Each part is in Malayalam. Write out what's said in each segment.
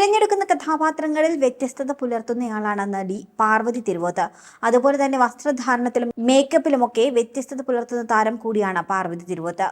തിരഞ്ഞെടുക്കുന്ന കഥാപാത്രങ്ങളിൽ വ്യത്യസ്തത പുലർത്തുന്നയാളാണ് നടി പാർവതി തിരുവോത്ത്. അതുപോലെ തന്നെ വസ്ത്രധാരണത്തിലും മേക്കപ്പിലുമൊക്കെ വ്യത്യസ്തത പുലർത്തുന്ന താരം കൂടിയാണ് പാർവതി തിരുവോത്ത്.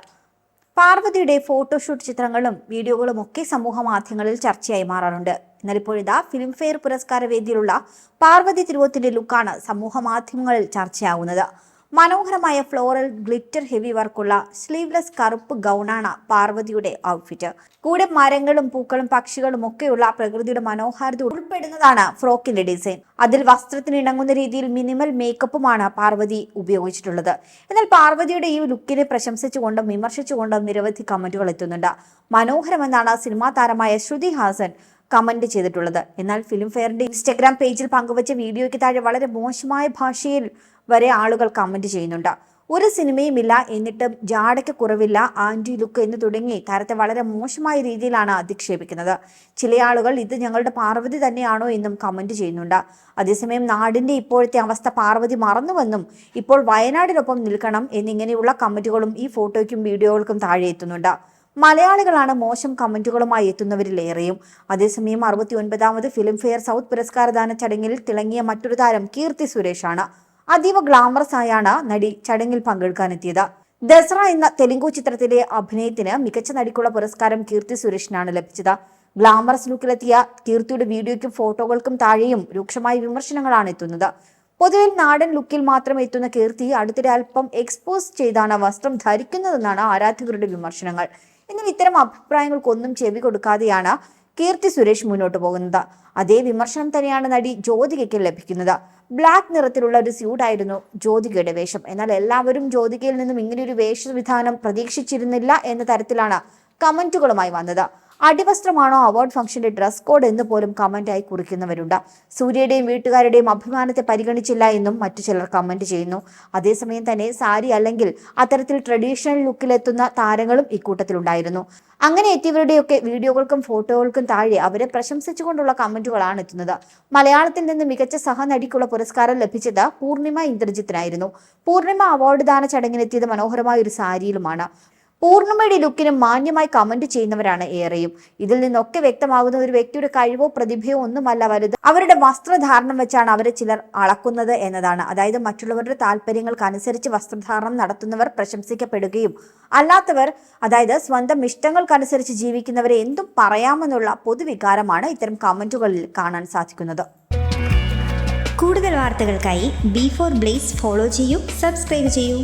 പാർവതിയുടെ ഫോട്ടോഷൂട്ട് ചിത്രങ്ങളും വീഡിയോകളും ഒക്കെ സമൂഹ മാധ്യമങ്ങളിൽ ചർച്ചയായി മാറാറുണ്ട്. എന്നാൽ ഇപ്പോഴിതാ ഫിലിംഫെയർ പുരസ്കാര വേദിയിലുള്ള പാർവതി തിരുവോത്തിന്റെ ലുക്കാണ് സമൂഹ മാധ്യമങ്ങളിൽ ചർച്ചയാകുന്നത് മനോഹരമായ ഫ്ലോറൽ ഗ്ലിറ്റർ ഹെവി വർക്കുള്ള സ്ലീവ്ലെസ് കറുപ്പ് ഗൗണാണ് പാർവതിയുടെ ഔട്ട്ഫിറ്റ് കൂടെ മരങ്ങളും പൂക്കളും പക്ഷികളും ഒക്കെയുള്ള പ്രകൃതിയുടെ മനോഹാരിത ഉൾപ്പെടുന്നതാണ് ഫ്രോക്കിന്റെ ഡിസൈൻ അതിൽ വസ്ത്രത്തിന് ഇണങ്ങുന്ന രീതിയിൽ മിനിമൽ മേക്കപ്പുമാണ് പാർവതി ഉപയോഗിച്ചിട്ടുള്ളത്. എന്നാൽ പാർവതിയുടെ ഈ ലുക്കിനെ പ്രശംസിച്ചുകൊണ്ടും വിമർശിച്ചുകൊണ്ടും നിരവധി കമന്റുകൾ എത്തുന്നുണ്ട്. മനോഹരമെന്നാണ് സിനിമാ താരമായ ശ്രുതി ഹാസൻ കമന്റ് ചെയ്തിട്ടുള്ളത്. എന്നാൽ ഫിലിം ഫെയറിന്റെ ഇൻസ്റ്റഗ്രാം പേജിൽ പങ്കുവച്ച വീഡിയോയ്ക്ക് താഴെ വളരെ മോശമായ ഭാഷയിൽ വരെ ആളുകൾ കമന്റ് ചെയ്യുന്നുണ്ട്. ഒരു സിനിമയുമില്ല എന്നിട്ടും ജാടയ്ക്ക് കുറവില്ല ആന്റി ലുക്ക് എന്ന് തുടങ്ങി താരത്തെ വളരെ മോശമായ രീതിയിലാണ് അധിക്ഷേപിക്കുന്നത്. ചില ആളുകൾ ഇത് ഞങ്ങളുടെ പാർവതി തന്നെയാണോ എന്നും കമന്റ് ചെയ്യുന്നുണ്ട്. അതേസമയം നാടിന്റെ ഇപ്പോഴത്തെ അവസ്ഥ പാർവതി മറന്നുവെന്നും ഇപ്പോൾ വയനാടിനൊപ്പം നിൽക്കണം എന്നിങ്ങനെയുള്ള കമന്റുകളും ഈ ഫോട്ടോയ്ക്കും വീഡിയോകൾക്കും താഴെ എത്തുന്നുണ്ട്. മലയാളികളാണ് മോശം കമന്റുകളുമായി എത്തുന്നവരിലേറെയും. അതേസമയം അറുപത്തി ഒൻപതാമത് ഫിലിംഫെയർ സൗത്ത് പുരസ്കാരദാന ചടങ്ങിൽ തിളങ്ങിയ മറ്റൊരു താരം കീർത്തി സുരേഷാണ്. അതീവ ഗ്ലാമറസ് ആയാണ് നടി ചടങ്ങിൽ പങ്കെടുക്കാനെത്തിയത്. ദസറ എന്ന തെലുങ്കു ചിത്രത്തിലെ അഭിനയത്തിന് മികച്ച നടിക്കുള്ള പുരസ്കാരം കീർത്തി സുരേഷിനാണ് ലഭിച്ചത്. ഗ്ലാമറസ് ലുക്കിലെത്തിയ കീർത്തിയുടെ വീഡിയോയ്ക്കും ഫോട്ടോകൾക്കും താഴെയും രൂക്ഷമായ വിമർശനങ്ങളാണ് എത്തുന്നത്. പൊതുവിൽ നാടൻ ലുക്കിൽ മാത്രം എത്തുന്ന കീർത്തി അടുത്തിടെ അല്പം എക്സ്പോസ് ചെയ്താണ് വസ്ത്രം ധരിക്കുന്നതെന്നാണ് ആരാധകരുടെ വിമർശനങ്ങൾ. എന്നാൽ ഇത്തരം അഭിപ്രായങ്ങൾക്കൊന്നും ചെവി കൊടുക്കാതെയാണ് കീർത്തി സുരേഷ് മുന്നോട്ട് പോകുന്നത്. അതേ വിമർശനം തന്നെയാണ് നടി ജ്യോതികയ്ക്ക് ലഭിക്കുന്നത്. ബ്ലാക്ക് നിറത്തിലുള്ള ഒരു സ്യൂട്ടായിരുന്നു ജ്യോതികയുടെ വേഷം. എന്നാൽ എല്ലാവരും ജ്യോതികയിൽ നിന്നും ഇങ്ങനെയൊരു വേഷവിധാനം പ്രതീക്ഷിച്ചിരുന്നില്ല എന്ന തരത്തിലാണ് കമന്റുകളുമായി വന്നത്. അടിവസ്ത്രമാണോ അവാർഡ് ഫംഗ്ഷന്റെ ഡ്രസ് കോഡ് എന്ന് പോലും കമന്റായി കുറിക്കുന്നവരുണ്ട്. സൂര്യയുടെയും വീട്ടുകാരുടെയും അഭിമാനത്തെ പരിഗണിച്ചില്ല എന്നും മറ്റു ചിലർ കമന്റ് ചെയ്യുന്നു. അതേസമയം തന്നെ സാരി അല്ലെങ്കിൽ അത്തരത്തിൽ ട്രഡീഷണൽ ലുക്കിലെത്തുന്ന താരങ്ങളും ഇക്കൂട്ടത്തിലുണ്ടായിരുന്നു അങ്ങനെ എത്തിയവരുടെയൊക്കെ വീഡിയോകൾക്കും ഫോട്ടോകൾക്കും താഴെ അവരെ പ്രശംസിച്ചുകൊണ്ടുള്ള കമന്റുകളാണ് എത്തുന്നത്. മലയാളത്തിൽ നിന്ന് മികച്ച സഹനടിക്കുള്ള പുരസ്കാരം ലഭിച്ചത് പൂർണിമ ഇന്ദ്രജിത്തിനായിരുന്നു. പൂർണിമ അവാർഡ് ദാന ചടങ്ങിനെത്തിയത് മനോഹരമായ ഒരു സാരിയിലുമാണ്. പൂർണിമയുടെ ലുക്കിന് മാന്യമായി കമന്റ് ചെയ്യുന്നവരാണ് ഏറെയും. ഇതിൽ നിന്നൊക്കെ വ്യക്തമാകുന്ന ഒരു വ്യക്തിയുടെ കഴിവോ പ്രതിഭയോ ഒന്നുമല്ല വലുത്. അവരുടെ വസ്ത്രധാരണം വെച്ചാണ് അവരെ ചിലർ അളക്കുന്നത് എന്നതാണ്. അതായത് മറ്റുള്ളവരുടെ താല്പര്യങ്ങൾക്കനുസരിച്ച് വസ്ത്രധാരണം നടത്തുന്നവർ പ്രശംസിക്കപ്പെടുകയും അല്ലാത്തവർ അതായത് സ്വന്തം ഇഷ്ടങ്ങൾക്കനുസരിച്ച് ജീവിക്കുന്നവരെ എന്തും പറയാമെന്നുള്ള പൊതുവികാരമാണ് ഇത്തരം കമന്റുകളിൽ കാണാൻ സാധിക്കുന്നത്. കൂടുതൽ വാർത്തകൾക്കായി ബി ഫോർ ബ്ലേസ് ഫോളോ ചെയ്യൂ സബ്സ്ക്രൈബ് ചെയ്യൂ.